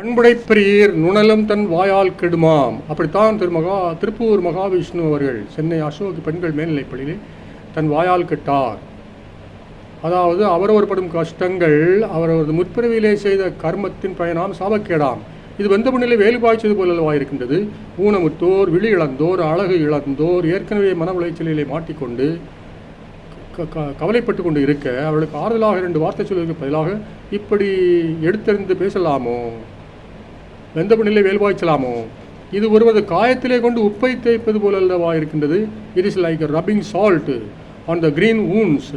அன்புடைப்பெரியர் நுணலும் தன் வாயால் கெடுமாம். அப்படித்தான் திருமகா திருப்பூர் மகாவிஷ்ணு அவர்கள் சென்னை அசோக் பெண்கள் மேல்நிலைப்பள்ளியிலே தன் வாயால் கெட்டார். அதாவது அவரவர் படும் கஷ்டங்கள் அவரவரது முற்பிறவியிலே செய்த கர்மத்தின் பயனாம் சாபக்கேடாம். இது வெந்த மண்ணிலே வேலு பாய்ச்சது போலவா இருக்கின்றது? ஊனமுற்றோர் விழி இழந்தோர் அழகு இழந்தோர் ஏற்கனவே மன உளைச்சலிலே மாட்டிக்கொண்டு க- க- கவலைப்பட்டு கொண்டு இருக்க அவர்களுக்கு ஆறுதலாக இரண்டு வார்த்தை சொல்வதற்கு பதிலாக இப்படி எடுத்தறிந்து பேசலாமோ? வெந்த மண்ணிலே வேல் பாய்ச்சலாமோ இது ஒருவது காயத்திலே கொண்டு உப்பை தேய்ப்பது போலல்லவா இருக்கின்றது. It is like rubbing salt on the green wounds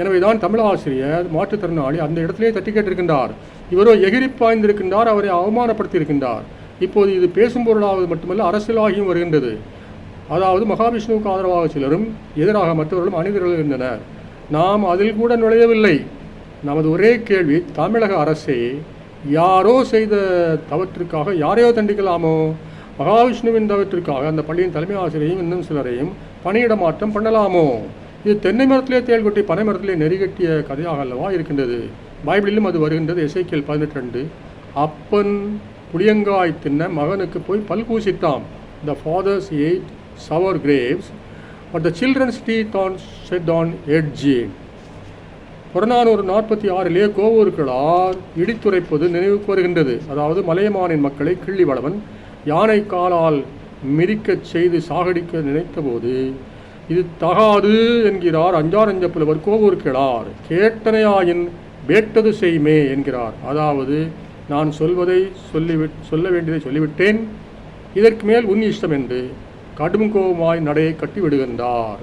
எனவே தான் தமிழாசிரியர் மாற்றுத்திறனாளி அந்த இடத்திலே தட்டி கேட்டிருக்கின்றார். இவரோ எகிரி பாய்ந்திருக்கின்றார் அவரை அவமானப்படுத்தியிருக்கின்றார். இப்போது இது பேசும் பொருளாவது மட்டுமல்ல அரசியலாகியும் வருகின்றது. அதாவது மகாவிஷ்ணுவுக்கு ஆதரவாக சிலரும் எதிராக மற்றவர்களும் அணிதிரள் இருந்தனர். நாம் அதில் கூட நுழையவில்லை. நமது ஒரே கேள்வி தமிழக அரசே யாரோ செய்த தவற்றிற்காக யாரையோ தண்டிக்கலாமோ? மகாவிஷ்ணுவின் தவற்றிற்காக அந்த பள்ளியின் தலைமை ஆசிரியரையும் இன்னும் சிலரையும் பணியிட மாற்றம் பண்ணலாமோ? இது தென்னை மரத்திலே தேள் கொட்டி பனை மரத்திலே நெறிகட்டிய கதையாக அல்லவா இருக்கின்றது. பைபிளிலும் அது வருகின்றது. இசைக்கியல் பதினெட்டு ரெண்டு அப்பன் புளியங்காய் தின்ன மகனுக்கு போய் பல் பூசிட்டாம் the fathers ate sour grapes but the children's teeth are set on edge Purananuru நாற்பத்தி ஆறிலே கோவூர்களார் இடித்துரைப்பது நினைவு கூறுகின்றது அதாவது மலையமானின் மக்களை கிள்ளிவளவன் யானை காலால் மிதிக்கச் செய்து சாகடிக்க நினைத்தபோது இது தகாது என்கிறார் அஞ்சாரஞ்சப்புலவர் கோவூர்களார். கேட்டனையாயின் வேட்டது செய்மே என்கிறார். அதாவது நான் சொல்வதை சொல்லிவிட் சொல்ல வேண்டியதை சொல்லிவிட்டேன். இதற்கு மேல் உன் இஷ்டம் என்று கடும் கோபமாய் நடையை கட்டி விடுகின்றார்